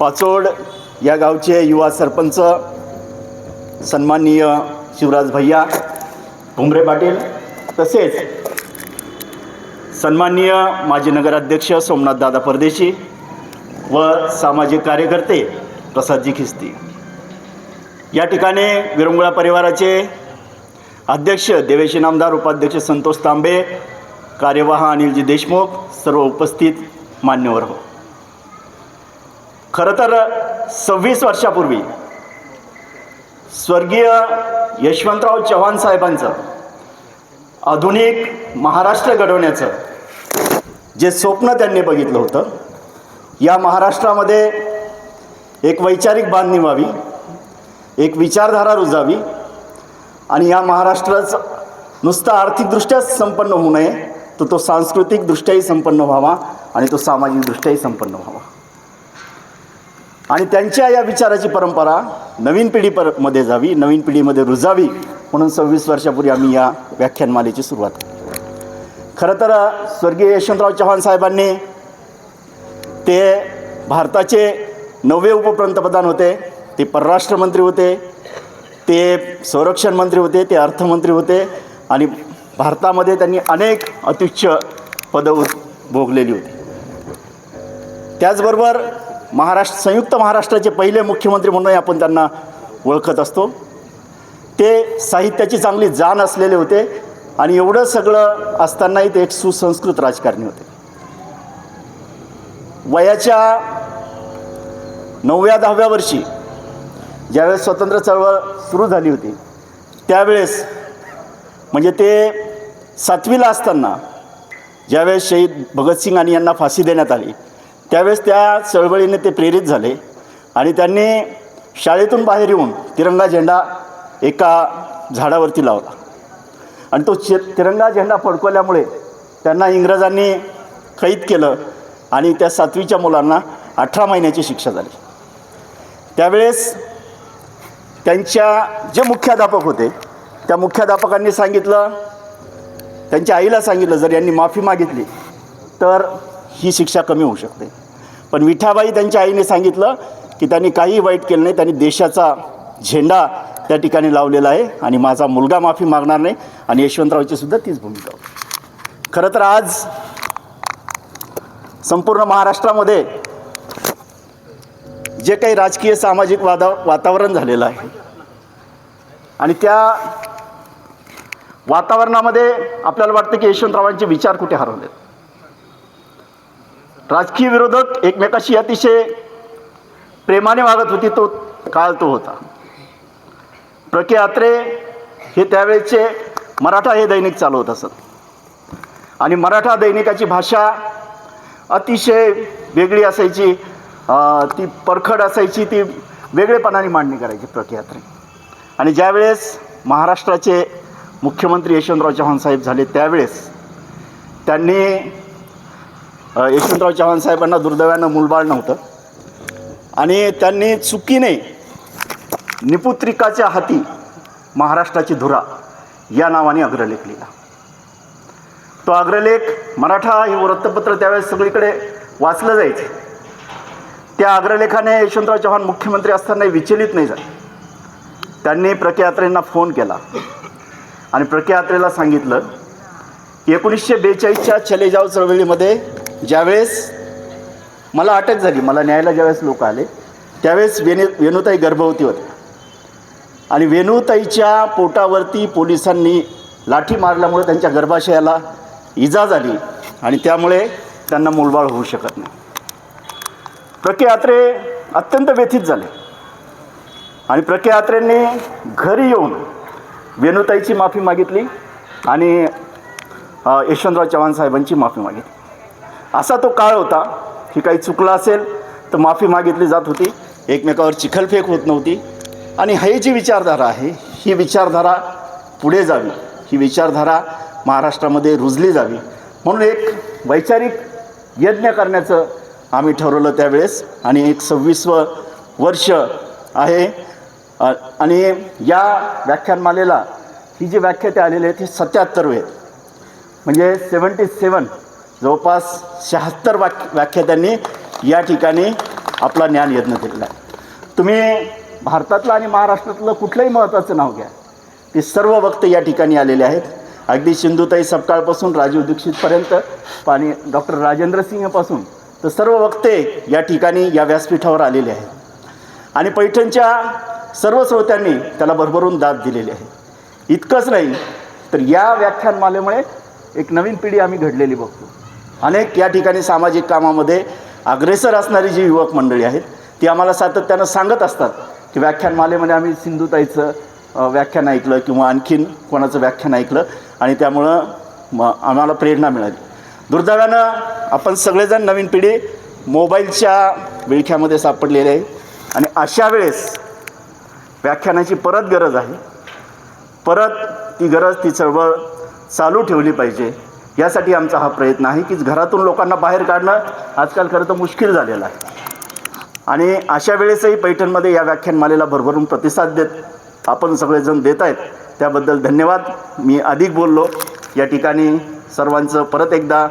पाचोड या गावचे युवा सरपंच सन्माननीय शिवराज भैया भुमरे पाटील तसेच सन्माननीय माजी नगराध्यक्ष सोमनाथ दादा परदेशी व सामाजिक कार्यकर्ते प्रसादजी खिस्ती. या ठिकाणी विरंगुळा परिवाराचे अध्यक्ष देवेशी नामदार उपाध्यक्ष संतोष तांबे कार्यवाह अनिलजी देशमुख सर्व उपस्थित मान्यवर हो. खरं तर सव्वीस वर्षापूर्वी स्वर्गीय यशवंतराव चव्हाण साहेबांचं आधुनिक महाराष्ट्र घडवण्याचं जे स्वप्न त्यांनी बघितलं होतं या महाराष्ट्रामध्ये एक वैचारिक बांधणी व्हावी एक विचारधारा रुजावी आणि या महाराष्ट्राचं नुसतं आर्थिकदृष्ट्याच संपन्न होऊ नये तर तो सांस्कृतिकदृष्ट्याही संपन्न व्हावा आणि तो सामाजिकदृष्ट्याही संपन्न व्हावा. आणि त्यांच्या या विचाराची परंपरा नवीन पिढी परमध्ये जावी नवीन पिढीमध्ये रुजावी म्हणून सव्वीस वर्षापूर्वी आम्ही या व्याख्यानमालेची सुरुवात केली. खरं तर स्वर्गीय यशवंतराव चव्हाण साहेबांनी ते भारताचे नववे उपपंतप्रधान होते ते परराष्ट्र मंत्री होते ते संरक्षण मंत्री होते ते अर्थमंत्री होते आणि भारतामध्ये त्यांनी अनेक अत्युच्च पदं भोगलेली होती. त्याचबरोबर महाराष्ट्र संयुक्त महाराष्ट्राचे पहिले मुख्यमंत्री म्हणूनही आपण त्यांना ओळखत असतो. ते साहित्याची चांगली जाण असलेले होते आणि एवढं सगळं असतानाही ते एक सुसंस्कृत राजकारणी होते. वयाच्या नवव्या दहाव्या वर्षी ज्यावेळेस स्वतंत्र चळवळ सुरू झाली होती त्यावेळेस म्हणजे ते सातवीला असताना ज्यावेळेस शहीद भगतसिंग आणि यांना फाशी देण्यात आली त्यावेळेस त्या चळवळीने ते प्रेरित झाले आणि त्यांनी शाळेतून बाहेर येऊन तिरंगा झेंडा एका झाडावरती लावला. आणि तो चि तिरंगा झेंडा फडकवल्यामुळे त्यांना इंग्रजांनी कैद केलं आणि त्या सातवीच्या मुलांना अठरा महिन्याची शिक्षा झाली. त्यावेळेस त्यांच्या जे मुख्याध्यापक होते त्या मुख्याध्यापकांनी सांगितलं त्यांच्या आईला सांगितलं जर यांनी माफी मागितली तर ही शिक्षा कमी होऊ शकते. पण विठाबाई त्यांच्या आईने सांगितलं की त्यांनी काही वाईट केलं नाही त्यांनी देशाचा झेंडा त्या ठिकाणी लावलेला आहे आणि माझा मुलगा माफी मागणार नाही आणि यशवंतरावची सुद्धा तीच भूमिका होती. खरं तर आज संपूर्ण महाराष्ट्रामध्ये जे काही राजकीय सामाजिक वादा वातावरण झालेलं आहे आणि त्या वातावरणामध्ये आपल्याला वाटतं की यशवंतरावांचे विचार कुठे हरवलेत? राजकीय विरोधक एकमेकाशी अतिशय प्रेमाने वागत होती तो काळ तो होता. प्रके आत्रे हे त्यावेळेचे मराठा हे दैनिक चालवत असत. आणि मराठा दैनिकाची भाषा अतिशय वेगळी असायची ती परखड असायची ती वेगळेपणाने मांडणी करायची प्रके आत्रे आणि ज्यावेळेस महाराष्ट्राचे मुख्यमंत्री यशवंतराव चव्हाण साहेब झाले त्यावेळेस त्यांनी यशवंतराव चव्हाण साहेबांना दुर्दैवानं मूलबाळ नव्हतं. आणि त्यांनी चुकीने निपुत्रिकाच्या हाती महाराष्ट्राची धुरा या नावाने अग्रलेख लिहिला. तो अग्रलेख मराठा हे वृत्तपत्र त्यावेळेस सगळीकडे वाचलं जायचं. त्या अग्रलेखाने यशवंतराव चव्हाण मुख्यमंत्री असतानाही विचलित नाही झाले. त्यांनी प्रकियात्रेंना फोन केला आणि प्रकेयात्रेला सांगितलं की एकोणीसशे बेचाळीसच्या चले जाव चळवळीमध्ये ज्यावेळेस मला अटक झाली मला न्यायला ज्यावेळेस लोक आले त्यावेळेस वेणे वेणुताई गर्भवती होत्या. आणि वेणुताईच्या पोटावरती पोलिसांनी लाठी मारल्यामुळे त्यांच्या गर्भाशयाला इजा झाली आणि त्यामुळे त्यांना मूलबाळ होऊ शकत नाही. प्रके यात्रे अत्यंत व्यथित झाले. आणि प्रके यात्रेंनी घरी येऊन वेणुताईची माफी मागितली आणि यशवंतराव चव्हाण साहेबांची माफी मागितली. असा तो काळ होता. की काही चुकलं असेल तर माफी मागितली जात होती. एकमेकावर चिखलफेक होत नव्हती. आणि ही जी विचारधारा आहे ही विचारधारा पुढे जावी. ही विचारधारा महाराष्ट्रामध्ये रुजली जावी. म्हणून एक वैचारिक यज्ञ करण्याचं आम्ही ठरवलं त्यावेळेस. आणि एक सव्वीसवं वर्ष आहे. आणि या व्याख्यानमालेला ही जी व्याख्याते आलेली आहेत ती सत्याहत्तरवे आहेत. म्हणजे सेवन्टी सेवन जवळपास शहात्तर वाक्य व्याख्यात्यांनी या ठिकाणी आपला ज्ञान यज्ञ केलेला आहे. तुम्ही भारतातलं आणि महाराष्ट्रातलं कुठलंही महत्त्वाचं नाव घ्या. ते सर्व वक्ते या ठिकाणी आलेले आहेत. अगदी सिंधुताई सपकाळपासून राजीव दीक्षितपर्यंत आणि डॉक्टर राजेंद्र सिंहपासून तर सर्व वक्ते या ठिकाणी या व्यासपीठावर आलेले आहेत. आणि पैठणच्या सर्व श्रोत्यांनी त्याला भरभरून दाद दिलेली आहे. इतकंच नाही तर या व्याख्यानमालेमुळे एक नवीन पिढी आम्ही घडलेली बघतो. अनेक या ठिकाणी सामाजिक कामामध्ये अग्रेसर असणारी जी युवक मंडळी आहेत ती आम्हाला सातत्यानं सांगत असतात की व्याख्यानमालेमध्ये आम्ही सिंधुताईचं व्याख्यान ऐकलं किंवा आणखीन कोणाचं व्याख्यान ऐकलं आणि त्यामुळं म आम्हाला प्रेरणा मिळाली. दुर्दैवानं आपण सगळेजण नवीन पिढी मोबाईलच्या विळख्यामध्ये सापडलेले आहे आणि अशा वेळेस व्याख्यानाची परत गरज आहे. परत ती गरज ती चळवळ चालू ठेवली पाहिजे. यासाठी आमचा हा प्रयत्न आहे की घरातून लोकांना बाहेर काढणं आजकाल खरं तर मुश्किल झालेलं आहे. आणि अशा वेळेसही पैठणमध्ये या व्याख्यानमालेला भरभरून प्रतिसाद देत आपण सगळेजण देत आहेत. त्याबद्दल धन्यवाद. मी अधिक बोललो. या ठिकाणी सर्वांचं परत एकदा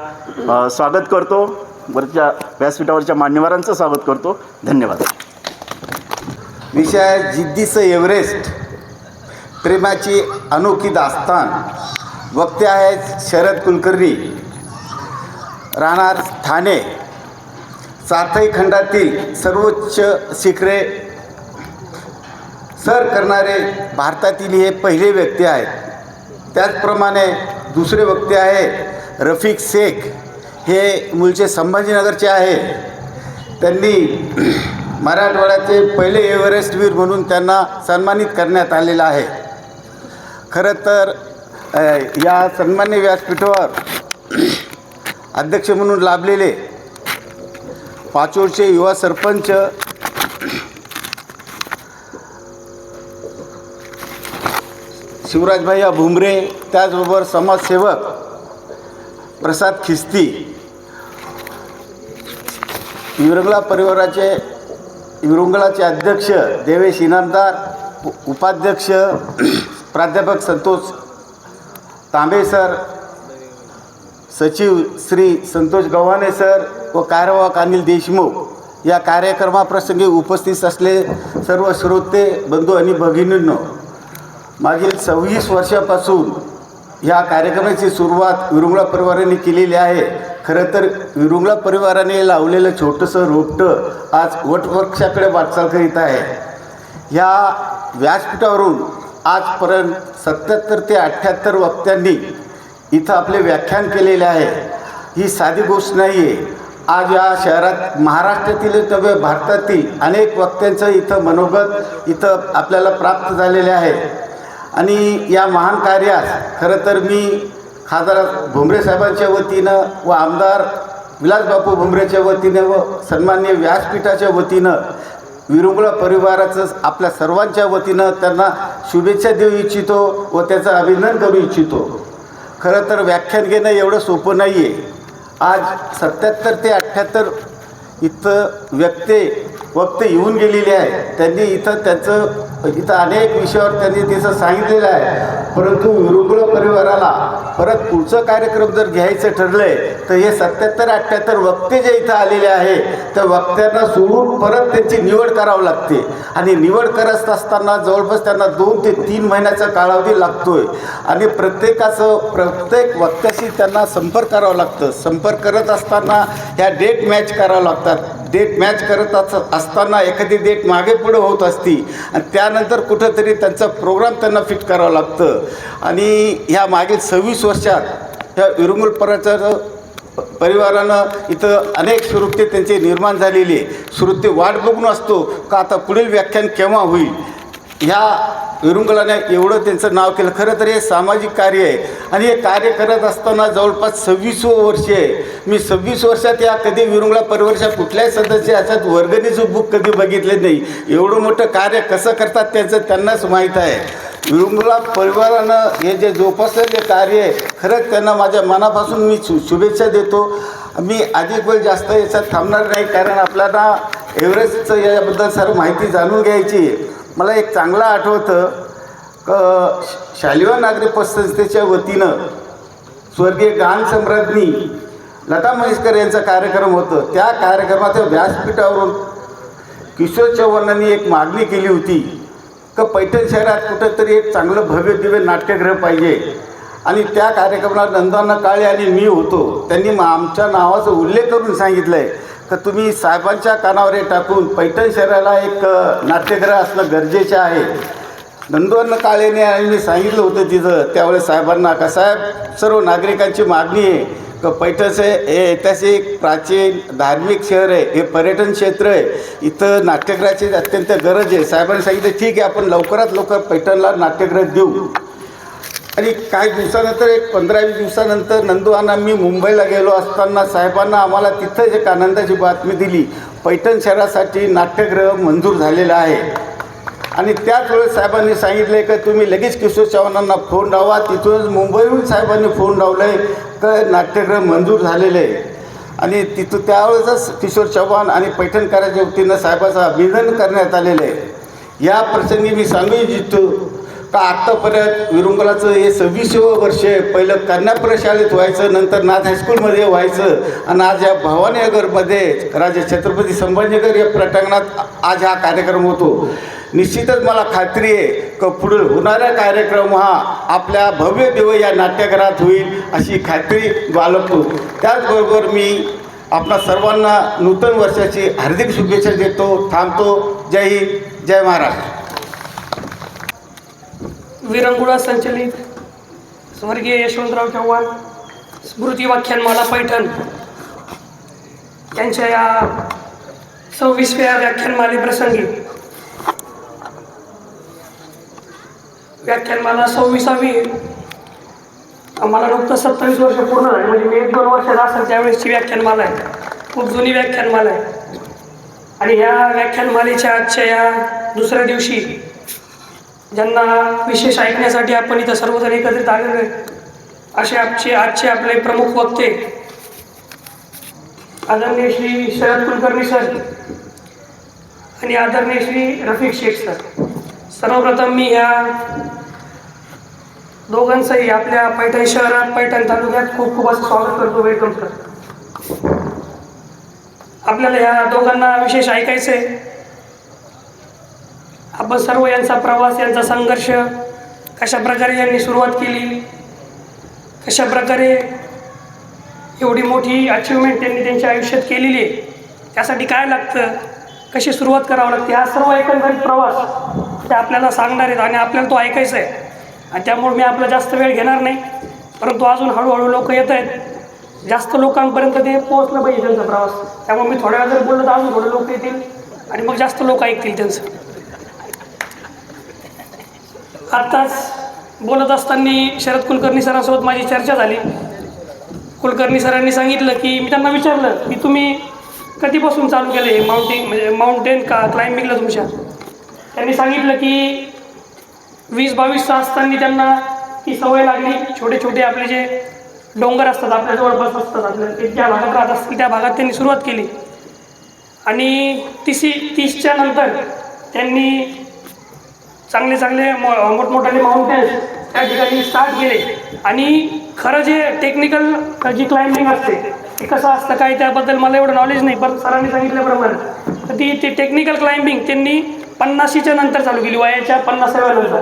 स्वागत करतो. वरच्या व्यासपीठावरच्या मान्यवरांचं स्वागत करतो. धन्यवाद. विषय जिद्दीचं एव्हरेस्ट प्रेमाची अनोखी दास्तान. वक्ते आहेत शरद कुलकर्णी राहणार ठाणे सातही खंडातील सर्वोच्च शिखरे सर करणारे भारतातील हे पहिले व्यक्ती आहेत. त्याचप्रमाणे दुसरे वक्ते आहे रफिक शेख हे मूळचे संभाजीनगरचे आहे. त्यांनी मराठवाड्याचे पहिले एव्हरेस्टवीर म्हणून त्यांना सन्मानित करण्यात आलेलं आहे. खरं तर या सन्मान्य व्यासपीठावर अध्यक्ष म्हणून लाभलेले पाचोडचे युवा सरपंच शिवराजभाई भुमरे त्याचबरोबर समाजसेवक प्रसाद खिस्ती विरंगला परिवाराचे विरंगलाचे अध्यक्ष देवेश इनामदार उपाध्यक्ष प्राध्यापक संतोष तांबे सर सचिव श्री संतोष गव्हाणे सर व कार्यवाहक अनिल देशमुख या कार्यक्रमाप्रसंगी उपस्थित असले सर्व श्रोते बंधू आणि भगिनींनो मागील सव्वीस वर्षापासून ह्या कार्यक्रमाची सुरुवात विरुंगळा परिवाराने केलेली आहे. खरं तर विरुंगळा परिवाराने लावलेलं छोटंसं रोपटं आज वटवृक्षाकडे वाटचाल करीत आहे. ह्या व्यासपीठावरून आजपर्यंत सत्याहत्तर ते अठ्ठ्याहत्तर वक्त्यांनी इथं आपले व्याख्यान केलेले आहे. ही साधी गोष्ट नाही आहे आज या शहरात महाराष्ट्रातील नव्हे भारतातील अनेक वक्त्यांचं इथं मनोगत इथं आपल्याला प्राप्त झालेले आहे. आणि या महान कार्यास खरं तर मी खासदार भुमरे साहेबांच्या वतीनं व आमदार विलासबापू भुमरेच्या वतीनं व सन्मान्य व्यासपीठाच्या वतीनं विरुंगळा परिवाराचं आपल्या सर्वांच्या वतीनं त्यांना शुभेच्छा देऊ इच्छितो व त्याचं अभिनंदन करू इच्छितो. खरं तर व्याख्यान घेणं एवढं सोपं नाही आहे आज सत्याहत्तर ते अठ्ठ्याहत्तर इथं व्यक्ती वक्ते येऊन गेलेले आहे त्यांनी इथं त्यांचं इथं अनेक विषयावर त्यांनी तिचं सांगितलेलं आहे. परंतु विरुंगळ परिवाराला परत पुढचं कार्यक्रम जर घ्यायचं ठरलंय तर हे सत्याहत्तर अठ्ठ्याहत्तर वक्ते जे इथं आलेले आहे त्या वक्त्यांना सोडून परत त्यांची निवड करावं लागते. आणि निवड करत असताना जवळपास त्यांना दोन ते तीन महिन्याचा कालावधी लागतोय. आणि प्रत्येकाचं प्रत्येक वक्त्याशी त्यांना संपर्क करावा लागतं. संपर्क करत असताना ह्या डेट मॅच करावं लागतात. डेट मॅच करत अस- असताना एखादी डेट मागे पुढे होत असती आणि त्यानंतर कुठंतरी त्यांचा प्रोग्राम त्यांना फिट करावं लागतं. आणि ह्या मागील सव्वीस वर्षात ह्या विरुंगुल परिवाराचं परिवारानं इथं अनेक श्रुत्य त्यांचे निर्माण झालेली आहे. श्रुत्य वाट बघून असतो का आता पुढील व्याख्यान केव्हा होईल? ह्या विरुंगलाने एवढं त्यांचं नाव केलं. खरं तर हे सामाजिक कार्य आहे. आणि हे कार्य करत असताना जवळपास सव्वीस वर्षे आहे. मी सव्वीस वर्षात या कधी विरुंगला परवर्षा कुठल्याही सदस्याच्यात वर्गणीचं बुक कधी बघितले नाही. एवढं मोठं कार्य कसं करतात त्याचं त्यांनाच माहीत आहे. विरुंगला परिवारानं हे जे जोपासलेले कार्य आहे खरंच त्यांना माझ्या मनापासून मी शु शुभेच्छा देतो. मी अधिक वेळ जास्त याच्यात थांबणार नाही कारण आपल्याला एव्हरेस्टचं याबद्दल सर्व माहिती जाणून घ्यायची मला एक चांगलं आठवतं क शालिवा नागरी पतसंस्थेच्या वतीनं स्वर्गीय गानसम्राज्ञी लता मंगेशकर यांचा कार्यक्रम होतं. त्या कार्यक्रमाच्या व्यासपीठावरून किशोर चव्हाणांनी एक मागणी केली होती का पैठण शहरात कुठंतरी एक चांगलं भव्य दिव्य नाट्यगृह पाहिजे. आणि त्या कार्यक्रमात नंदाना काळे आणि मी होतो. त्यांनी मग आमच्या नावाचा उल्लेख करून सांगितलं आहे तर तुम्ही साहेबांच्या कानावर हे टाकून पैठण शहराला एक नाट्यग्रह नाट्यगृह असणं गरजेचे आहे. नंदवर्ण काळेने आणि मी सांगितलं होतं तिथं त्यावेळेस साहेबांना का साहेब सर्व नागरिकांची मागणी आहे. का पैठणचं हे ऐतिहासिक प्राचीन धार्मिक शहर आहे. हे पर्यटन क्षेत्र आहे. इथं नाट्यगृहाची अत्यंत गरज आहे. साहेबांनी सांगितलं ठीक आहे आपण लवकरात लवकर पैठणला नाट्यगृह देऊ. आणि काही दिवसानंतर एक पंधरा वीस दिवसानंतर नंदुआना मी मुंबईला गेलो असताना साहेबांना आम्हाला तिथंच एक आनंदाची बातमी दिली. पैठण शहरासाठी नाट्यगृह मंजूर झालेलं आहे. आणि त्याच वेळेस साहेबांनी सांगितले की तुम्ही लगेच किशोर चव्हाणांना फोन लावा. तिथूनच मुंबईहून साहेबांनी फोन लावला आहे तर नाट्यगृह मंजूर झालेलं आहे. आणि तिथं त्यावेळेसच किशोर चव्हाण आणि पैठणकाराच्या वतीनं साहेबाचं अभिनंदन करण्यात आलेलं आहे. या प्रसंगी मी सांगू इच्छितो का आत्तापर्यंत विरुंगलाचं हे सव्वीसवं वर्ष आहे? पहिलं कन्या शाळेत व्हायचं नंतर नाथ हायस्कूलमध्ये व्हायचं आणि आज या भवानीनगरमध्ये राजा छत्रपती संभाजीनगर या प्रटांगणात आज हा कार्यक्रम होतो. निश्चितच मला खात्री आहे का पुढे होणारा कार्यक्रम हा आपल्या भव्य देव या नाट्यगृहात होईल अशी खात्री बाळगतो. त्याचबरोबर मी आपणा सर्वांना नूतन वर्षाची हार्दिक शुभेच्छा देतो थांबतो. जय हिंद जय महाराष्ट्र. विरंगुळा संचलित. स्वर्गीय यशवंतराव चव्हाण स्मृती व्याख्यानमाला पैठण. यांच्या या सव्वीसव्या व्याख्यानमालेप्रसंगी व्याख्यानमाला सव्वीसावी. आम्हाला फक्त सत्तावीस वर्ष पूर्ण झाले म्हणजे मी एक दोन वर्षाचा असेल त्यावेळेसची व्याख्यानमाला आहे. खूप जुनी व्याख्यानमाला आहे. आणि ह्या व्याख्यानमालेच्या आजच्या या दुसऱ्या दिवशी ज्यांना विशेष ऐकण्यासाठी आपण इथं सर्वजण एकत्रित आलेलो आहे असे आजचे आजचे आपले प्रमुख वक्ते आदरणीय श्री शरद कुलकर्णी सर आणि आदरणीय श्री रफिक शेख सर. सर्वप्रथम मी ह्या दोघांचंही आपल्या पैठण शहरात पैठण तालुक्यात खूप खूप असं स्वागत करतो वेलकम सर आपल्याला ह्या दोघांना विशेष ऐकायचं आहे आपण सर्व यांचा प्रवास यांचा संघर्ष कशा प्रकारे यांनी सुरुवात केली? कशा प्रकारे एवढी मोठी अचिव्हमेंट त्यांनी त्यांच्या आयुष्यात केलेली आहे? त्यासाठी काय लागतं? कशी सुरुवात करावं लागते? हा सर्व एकंदरीत प्रवास ते आपल्याला सांगणार आहेत आणि आपल्याला तो ऐकायचा आहे. आणि त्यामुळे मी आपला जास्त वेळ घेणार नाही. परंतु अजून हळूहळू लोक येत आहेत. जास्त लोकांपर्यंत ते पोहोचलं पाहिजे त्यांचा प्रवास. त्यामुळे मी थोड्या वेळ जर बोललो तर अजून थोडे लोक येतील आणि मग जास्त लोक ऐकतील त्यांचं. आत्ताच बोलत असताना शरद कुलकर्णी सरांसोबत माझी चर्चा झाली. कुलकर्णी सरांनी सांगितलं की मी त्यांना विचारलं की तुम्ही कधीपासून चालू केलं हे माउंटेन म्हणजे माउंटेन का क्लाइम्बिंगला तुमच्या? त्यांनी सांगितलं की वीस बावीसचा असताना त्यांना ती सवय लागली. छोटे छोटे आपले जे डोंगर असतात आपल्या जवळपास असतात आपल्या ज्या भागात राहत असतील त्या भागात त्यांनी सुरुवात केली. आणि तिसी तीसच्या नंतर त्यांनी चांगले चांगले मोठमोठाले माउंटेन्स त्या ठिकाणी स्टार्ट केले. आणि खरं जे टेक्निकल जी क्लाइम्बिंग असते ते कसं असतं काय त्याबद्दल मला एवढं नॉलेज नाही पण सरांनी सांगितल्याप्रमाणे तर ती ते टेक्निकल क्लाइम्बिंग त्यांनी पन्नाशीच्या नंतर चालू केली वयाच्या पन्नासाव्या नंतर.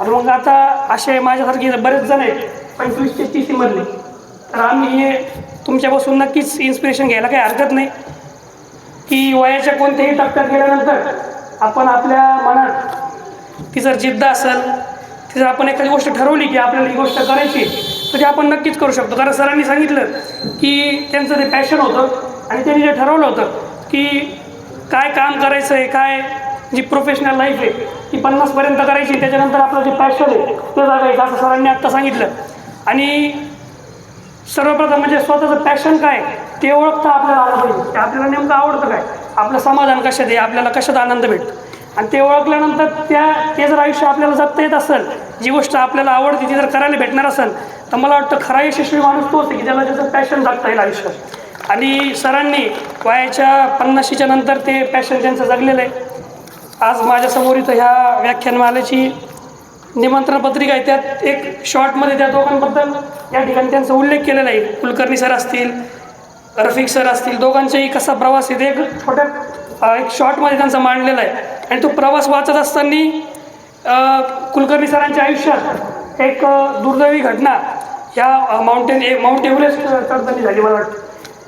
आणि मग आता असे माझ्यासारखे बरेच जण आहेत पंचवीस ते तीसमधले तर आम्ही हे तुमच्यापासून नक्कीच इन्स्पिरेशन घ्यायला काही हरकत नाही. की वयाच्या कोणत्याही टप्प्यात गेल्यानंतर आपण आपल्या मनात ती जर जिद्द असेल ती जर आपण एखादी गोष्ट ठरवली की आपल्याला ही गोष्ट करायची तर ती आपण नक्कीच करू शकतो. कारण सरांनी सांगितलं की त्यांचं ते पॅशन होतं आणि त्यांनी जे ठरवलं होतं की काय काम करायचं आहे काय जी प्रोफेशनल लाईफ आहे ती पन्नासपर्यंत करायची त्याच्यानंतर आपलं जे पॅशन आहे ते जगायचं असं सरांनी आत्ता सांगितलं. आणि सर्वप्रथम म्हणजे स्वतःचं पॅशन काय ते ओळखता आपल्याला आलं पाहिजे. ते आपल्याला नेमकं आवडतं काय? आपलं समाधान कशात आहे? आपल्याला कशात आनंद भेटतो? आणि ते ओळखल्यानंतर त्या ते जर आयुष्य आपल्याला जगता येत असेल जी गोष्ट आपल्याला आवडते ती जर करायला भेटणार असेल तर मला वाटतं खरा यशस्वी माणूस तोच आहे की त्याला त्याचं पॅशन जगता येईल आयुष्यात. आणि सरांनी वयाच्या पन्नाशीच्या नंतर ते पॅशन त्यांचं जगलेलं आहे आज माझ्यासमोर इथं ह्या व्याख्यानमालेची निमंत्रण पत्रिका आहे. त्यात एक शॉर्टमध्ये त्या दोघांबद्दल या ठिकाणी त्यांचा उल्लेख केलेला आहे. कुलकर्णी सर असतील रफिक सर असतील दोघांचाही कसा प्रवास आहे ते एक छोट्या एक शॉर्टमध्ये त्यांचा मांडलेला आहे. आणि तो प्रवास वाचत असताना कुलकर्णी सरांच्या आयुष्यात एक दुर्दैवी घटना या माउंटेन ए माउंट एव्हरेस्ट चढताना झाली मला वाटतं.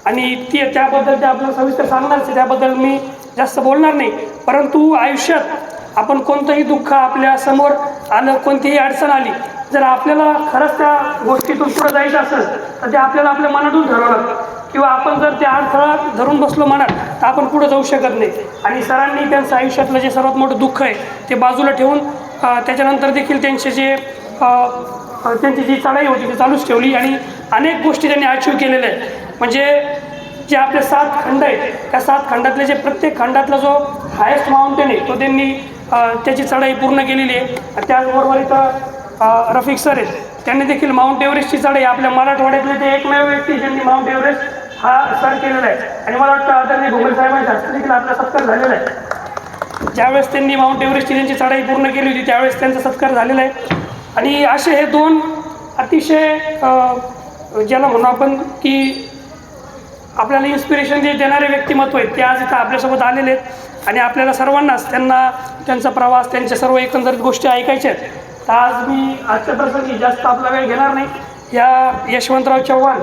आणि ती त्याबद्दल ते आपल्याला सविस्तर सांगणारच त्याबद्दल मी जास्त बोलणार नाही. परंतु आयुष्यात आपण कोणतंही दुःख आपल्यासमोर आलं कोणतीही अडचण आली जर आपल्याला खरंच त्या गोष्टीतून पुढं जायचं असेल तर ते आपल्याला आपल्या मनातून ठरवलं. किंवा आपण जर त्या अडथळा धरून बसलो मनात तर आपण पुढं जाऊ शकत नाही. आणि सरांनी त्यांचं आयुष्यातलं जे सर्वात मोठं दुःख आहे ते बाजूला ठेवून त्याच्यानंतर देखील त्यांचे जे त्यांची जी चढाई होती ती चालूच ठेवली. आणि अनेक गोष्टी त्यांनी अचीव केलेल्या आहेत. म्हणजे जे आपले सात खंड आहेत त्या सात खंडातले जे प्रत्येक खंडातला जो हायेस्ट माउंटेन आहे तो त्यांनी त्याची चढाई पूर्ण केलेली आहे. त्याचबरोबर इथं रफिक सर आहेत त्यांनी देखील माउंट एव्हरेस्टची चढाई आपल्या मराठवाड्यातले ते एकमेव व्यक्ती ज्यांनी माउंट एव्हरेस्ट हा सर केलेला आहे. आणि मला वाटतं आदरणीय भोगल साहेबांच्या हस्ते देखील आपला सत्कार झालेला आहे. ज्यावेळेस त्यांनी माउंट एव्हरेस्ट त्यांची चढाई पूर्ण केली होती त्यावेळेस त्यांचा सत्कार झालेला आहे. आणि असे हे दोन अतिशय ज्याला म्हणू आपण की आपल्याला इन्स्पिरेशन जे देणारे व्यक्तिमत्व आहेत ते आज इथं आपल्यासोबत आलेले आहेत. आणि आपल्याला सर्वांनाच त्यांना त्यांचा प्रवास त्यांच्या सर्व एकंदरीत गोष्टी ऐकायच्या आहेत. तर आज मी आजच्या प्रसंगी जास्त आपला वेळ घेणार नाही. या यशवंतराव चव्हाण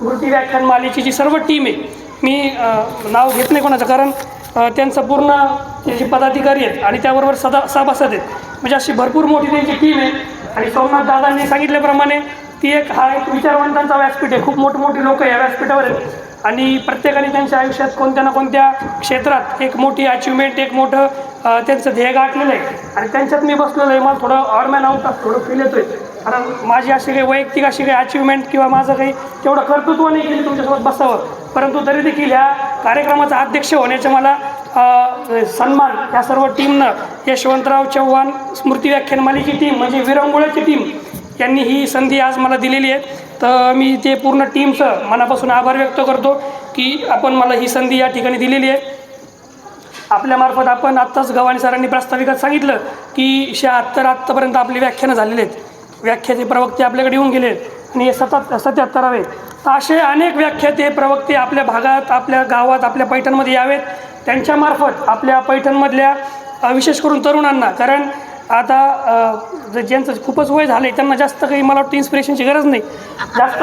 कृती व्याख्यान मालेची जी सर्व टीम आहे मी नाव घेत नाही कोणाचं कारण त्यांचं पूर्ण ते जे पदाधिकारी आहेत आणि त्याबरोबर सदा सभासद आहेत म्हणजे अशी भरपूर मोठी त्यांची टीम आहे. आणि सोमनाथ दादांनी सांगितल्याप्रमाणे ती एक हा एक विचारवंतांचा व्यासपीठ आहे. खूप मोठमोठी लोक या व्यासपीठावर आहेत. आणि प्रत्येकाने त्यांच्या आयुष्यात कोणत्या ना कोणत्या क्षेत्रात एक मोठी अचिव्हमेंट एक मोठं त्यांचं ध्येय गाठलेलं आहे. आणि त्यांच्यात मी बसलेलो आहे. मला थोडं ऑडमॅन आउट ऑफ थोडं फील आहे कारण माझी अशी काही वैयक्तिक अशी काही अचिव्हमेंट किंवा माझं काही तेवढं कर्तृत्व नाही की मी तुमच्यासोबत बसावं. परंतु तरी देखील ह्या कार्यक्रमाचा अध्यक्ष होण्याचा मला सन्मान या सर्व टीमनं यशवंतराव चव्हाण स्मृती व्याख्यान मालिकी टीम म्हणजे विरंगुळ्याची टीम यांनी ही संधी आज मला दिलेली आहे. तर मी ते पूर्ण टीमचं मनापासून आभार व्यक्त करतो की आपण मला ही संधी या ठिकाणी दिलेली आहे. आपल्यामार्फत आपण आत्ताच गव्हाणे सरांनी प्रास्ताविकात सांगितलं की शहात्तर आत्तापर्यंत आपली व्याख्यानं झालेली आहेत. व्याख्याते प्रवक्ते आपल्याकडे येऊन गेले. आणि हे सतत सत्याहत्तरावे तर असे अनेक व्याख्याते प्रवक्ते आपल्या भागात आपल्या गावात आपल्या पैठणमध्ये यावेत. त्यांच्यामार्फत आपल्या पैठणमधल्या विशेष करून तरुणांना कारण आता ज- ज्यांचं खूपच वय झालं आहे त्यांना जास्त काही मला वाटतं इन्स्पिरेशनची गरज नाही. जास्त.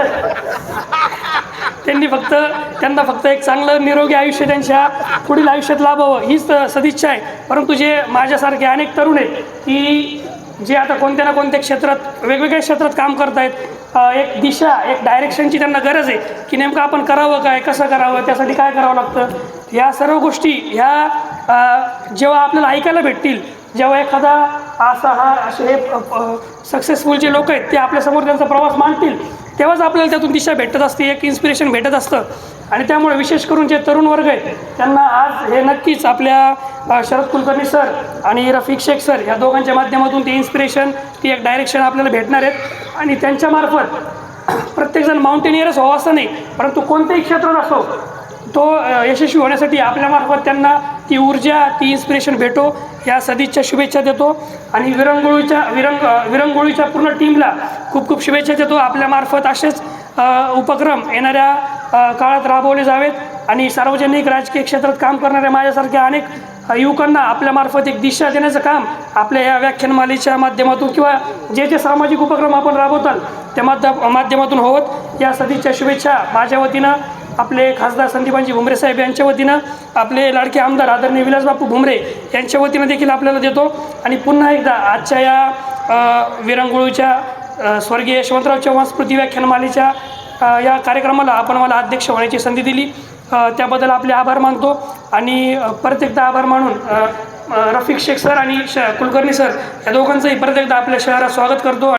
त्यांनी फक्त त्यांना फक्त एक चांगलं निरोगी आयुष्य त्यांच्या पुढील आयुष्यात लाभावं हीच सदिच्छा आहे. परंतु जे माझ्यासारखे अनेक तरुण आहेत की जे आता कोणत्या ना कोणत्या क्षेत्रात वेगवेगळ्या क्षेत्रात काम करत आहेत एक दिशा एक डायरेक्शनची त्यांना गरज आहे की नेमकं आपण करावं काय कसं करावं त्यासाठी काय करावं लागतं? या सर्व गोष्टी ह्या जेव्हा आपल्याला ऐकायला भेटतील जेव्हा एखादा असा हा असे हे सक्सेसफुल जे लोक आहेत ते आपल्यासमोर त्यांचा प्रवास मांडतील तेव्हाच आपल्याला त्यातून दिशा भेटत असते एक इन्स्पिरेशन भेटत असतं. आणि त्यामुळे विशेष करून जे तरुण वर्ग आहेत त्यांना आज हे नक्कीच आपल्या शरद कुलकर्णी सर आणि रफिक शेख सर या दोघांच्या माध्यमातून ते इन्स्पिरेशन ती एक डायरेक्शन आपल्याला भेटणार आहेत. आणि त्यांच्यामार्फत प्रत्येकजण माउंटेनियरच व्हावं असं नाही परंतु कोणतेही क्षेत्रात असो तो यशस्वी होण्यासाठी आपल्यामार्फत त्यांना ती ऊर्जा ती इन्स्पिरेशन भेटो या सदिच्छा शुभेच्छा देतो. आणि विरंगुळीच्या विरंग विरंगुळीच्या पूर्ण टीमला खूप खूप शुभेच्छा देतो. आपल्यामार्फत असेच उपक्रम येणाऱ्या काळात राबवले जावेत. आणि सार्वजनिक राजकीय क्षेत्रात काम करणाऱ्या माझ्यासारख्या अनेक युवकांना आपल्यामार्फत एक दिशा देण्याचं काम आपल्या या व्याख्यानमालेच्या माध्यमातून किंवा जे जे सामाजिक उपक्रम आपण राबवताल त्या माध्य माध्यमातून होत या सदिच्छा शुभेच्छा माझ्या वतीनं आपले खासदार संदीपांजी भुमरे साहेब यांच्या वतीनं आपले लाडके आमदार आदरणीय विलासबापू भुमरे यांच्या वतीनं देखील आपल्याला देतो. आणि पुन्हा एकदा आजच्या या विरंगुळूच्या स्वर्गीय यशवंतराव चव्हाण स्मृती व्याख्यानमालेच्या या कार्यक्रमाला आपण मला अध्यक्ष होण्याची संधी दिली. त्याबद्दल आपले आभार मानतो. आणि परत एकदा आभार मानून रफिक शेख सर आणि श कुलकर्णी सर या दोघांचंही परत एकदा आपल्या शहरात स्वागत करतो.